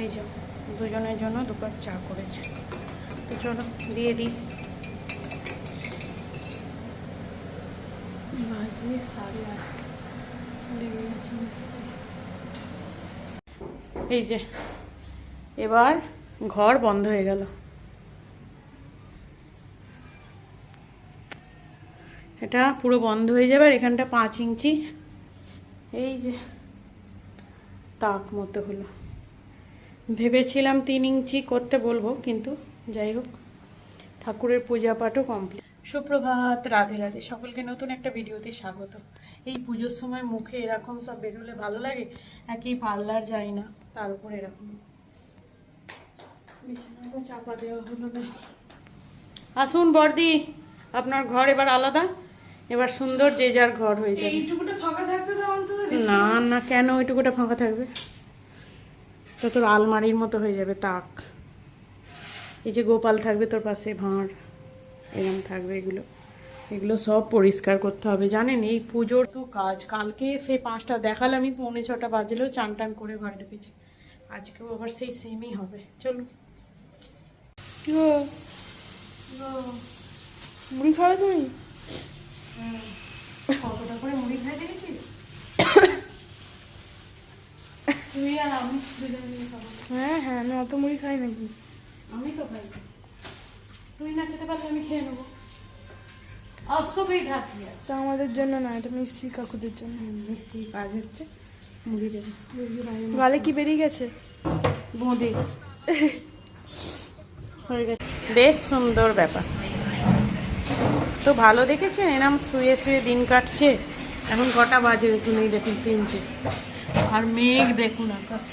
এই যে, দুজনের জন্য দু কাপ চা করেছি। তো চলো, দিয়ে দিই। এই যে, এবার ঘর বন্ধ হয়ে গেল। এটা পুরো বন্ধ হয়ে যাবে আর এখানটা পাঁচ ইঞ্চি। এই যে তাক মতো হলো। ভেবেছিলাম তিন ইঞ্চি করতে বলব কিন্তু যাই হোক ঠাকুরের পূজা পাঠও কমপ্লিট সুপ্রভাত রাধে রাধে সকলকে নতুন একটা ভিডিওতে স্বাগত। এই পুজোর সময় মুখে এরকম সব বেরোলে ভালো লাগে একই পার্লার যাই না তার উপর এরকম? বিছানাটা চাপা দেওয়া হলো না। আসুন বর্দি আপনার ঘর এবার আলাদা এবার সুন্দর যে যার ঘর হয়ে যাবে। এইটুকুটা ফাঁকা থাকতে না না কেন ওইটুকুটা ফাঁকা থাকবে? তো তোর আলমারির মতো হয়ে যাবে, তাক। এই যে গোপাল থাকবে তোর পাশে, ভাঁড় এরকম থাকবে এগুলো। এগুলো সব পরিষ্কার করতে হবে, জানেন? এই পুজোর তো কাজ। কালকে সে পাঁচটা দেখালে আমি পৌনে ছটা বাজলেও চান টান করে ঘরে ঢুকেছি। আজকেও আবার সেই সেমই হবে। গো? মুড়ি খাবে তুমি কতটা করে মুড়ি খাই দেখেছিস তুই আর আমি দুজনে মিলে খাব। হ্যাঁ হ্যাঁ আমি অত মুড়ি খাই নাকি? আমি তো খাই। তুই না খেতে পারলে আমি খেয়ে নেব। তা আমাদের জন্য না এটা মিস্ত্রি কাকুদের জন্য। মিস্ত্রি কাজ হচ্ছে মুড়ি দেবে। গালে কি বেরিয়ে গেছে? বোঁদে হয়ে গেছে। বেশ সুন্দর ব্যাপার। তো ভালো দেখেছেন? এরম শুয়ে শুয়ে দিন কাটছে। এখন কটা বাজে? এই দেখুন তিনটে। আর মেঘ দেখুন আকাশ।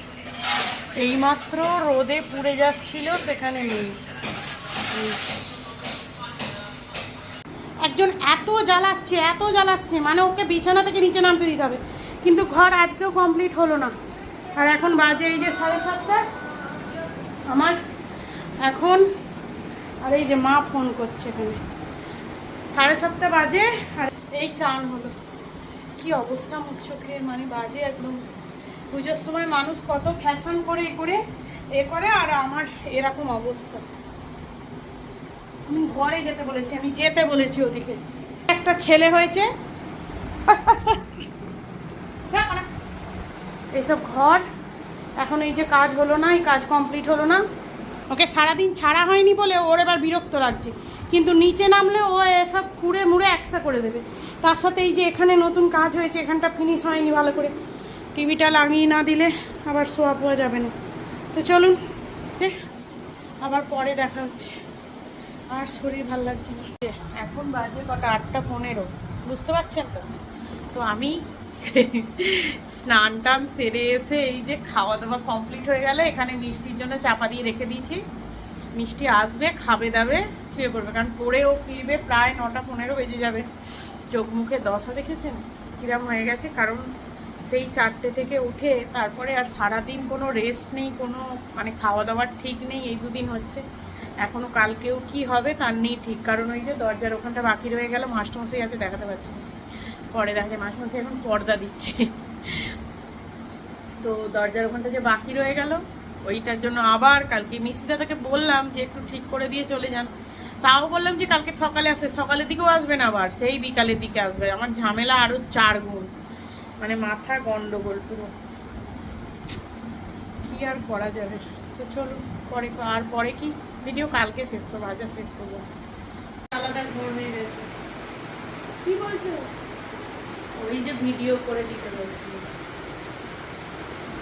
এইমাত্র রোদে পুড়ে যাচ্ছিল সেখানে মেঘ। একজন এত জ্বালাচ্ছে এত জ্বালাচ্ছে মানে ওকে বিছানা থেকে নিচে নামতে দিতে হবে। কিন্তু ঘর আজকেও কমপ্লিট হলো না। আর এখন বাজে এই যে সাড়ে সাতটা। আমার এখন, আর এই যে মা ফোন করছে এখানে। সাড়ে সাতটা বাজে, আর এই চান হলো। কি অবস্থা মুখ চোখের? মানে বাজে একদম। পুজোর সময় মানুষ কত ফ্যাশন করে, এ করে এ করে, আর আমার এরকম অবস্থা। আমি ঘরে যেতে বলেছি, আমি যেতে বলেছি ওদিকে। একটা ছেলে হয়েছে। এইসব ঘর, এখন এই যে কাজ হলো না, এই কাজ কমপ্লিট হলো না। ওকে সারাদিন ছাড়া হয়নি বলে ওর এবার বিরক্ত লাগছে। কিন্তু নিচে নামলে ও এসব খুঁড়ে মুড়ে একসা করে দেবে। তার সাথে এই যে এখানে নতুন কাজ হয়েছে, এখানটা ফিনিশ হয়নি ভালো করে। টিভিটা লাগিয়ে না দিলে আবার শোয়া পাওয়া যাবে না। তো চলুন। আবার পরে দেখা হচ্ছে। আর শরীর ভালো লাগছে না। এখন বাজে কটা আটটা পনেরো। বুঝতে পারছেন তো? তো আমি স্নান টান সেরে এসে এই যে খাওয়া দাওয়া কমপ্লিট হয়ে গেলে এখানে মিষ্টির জন্য চাপা দিয়ে রেখে দিয়েছি। মিষ্টি আসবে, খাবে, দাবে, শুয়ে পড়বে। কারণ পরে ও ফিরবে প্রায় নটা পনেরো বেজে যাবে। চোখ মুখে দশা দেখেছেন? কিরম হয়ে গেছে? কারণ সেই চারটে থেকে উঠে তারপরে আর সারাদিন কোনো রেস্ট নেই, কোনো মানে খাওয়া দাওয়ার ঠিক নেই, এই দুদিন হচ্ছে। এখনও কালকেও কি হবে তার নেই ঠিক, কারণ ওই যে দরজার ওখানটা বাকি রয়ে গেল, মাস্টারমশাই আছে দেখাতে পারছি না। পরে দেখা যায় মাস্টারমশাই এখন পর্দা দিচ্ছে। তো দরজার ওখানটা যে বাকি রয়ে গেল, ওইটার জন্য আবার কালকে মিস্ত্রি দাদাকে বললাম যে একটু ঠিক করে দিয়ে চলে যান। তাও বললাম যে কালকে সকালে আসে, সকালের দিকেও আসবেন আবার, সেই বিকালের দিকে আসবে। আমার ঝামেলা আরও চার গুণ। মানে মাথা গন্ডগোল পুরো। কি আর করা যাবে? তো চলো পরে আর পরে কি? ভিডিও কালকে শেষ করব আজ আর শেষ করব আলাদা ঘর হয়ে গেছে। কি বলছো? ওই যে ভিডিও করে দিতে বলছিল।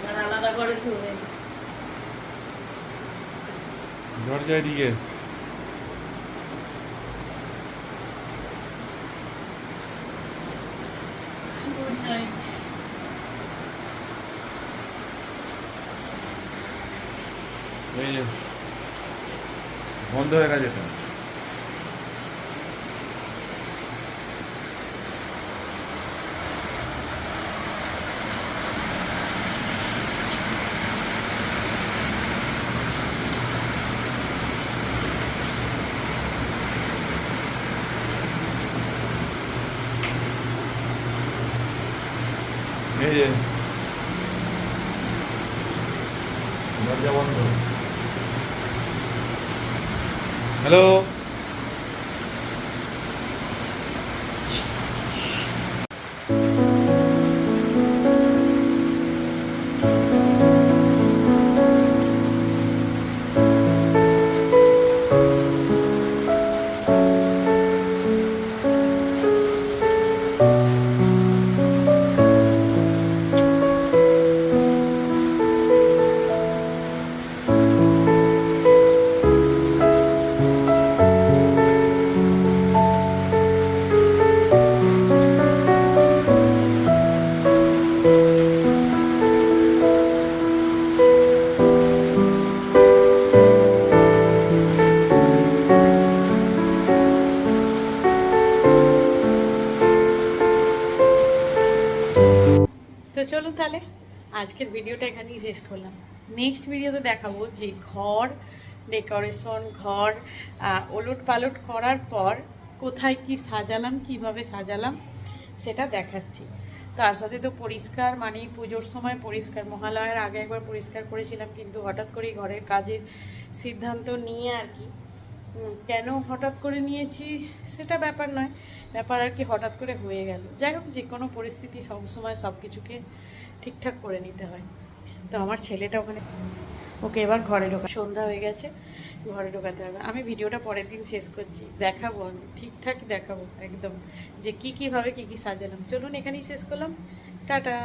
আর আলাদা করে শুনে দরজা এদিকে। গুড নাইট যে বন্ধ হয়ে গেছে এটা এই যে দরজা বন্ধ। হ্যালো চলুন তাহলে, আজকের ভিডিওটা এখানেই শেষ করলাম। নেক্সট ভিডিওতে দেখাবো যে ঘর, ডেকোরেশন, ঘর ওলট পালট করার পর কোথায় কি সাজালাম, কীভাবে সাজালাম, সেটা দেখাচ্ছি। তার সাথে তো পরিষ্কার মানে পুজোর সময় পরিষ্কার, মহালয়ার আগে একবার পরিষ্কার করেছিলাম, কিন্তু হঠাৎ করেই ঘরের কাজের সিদ্ধান্ত নিয়ে আর কি কেন হঠাৎ করে নিয়েছি সেটা ব্যাপার নয়। ব্যাপার আর কি হঠাৎ করে হয়ে গেল। যাই হোক যে কোনো পরিস্থিতি সবসময় সব কিছুকে ঠিকঠাক করে নিতে হয়। তো আমার ছেলেটা ওখানে ওকে এবার ঘরে ঢোকা সন্ধ্যা হয়ে গেছে, ঘরে ঢোকাতে হবে। আমি ভিডিওটা পরের দিন শেষ করছি, দেখাবো আমি ঠিকঠাক দেখাবো একদম যে কী কীভাবে কী কী সাজালাম। চলুন এখানেই শেষ করলাম। টাটা!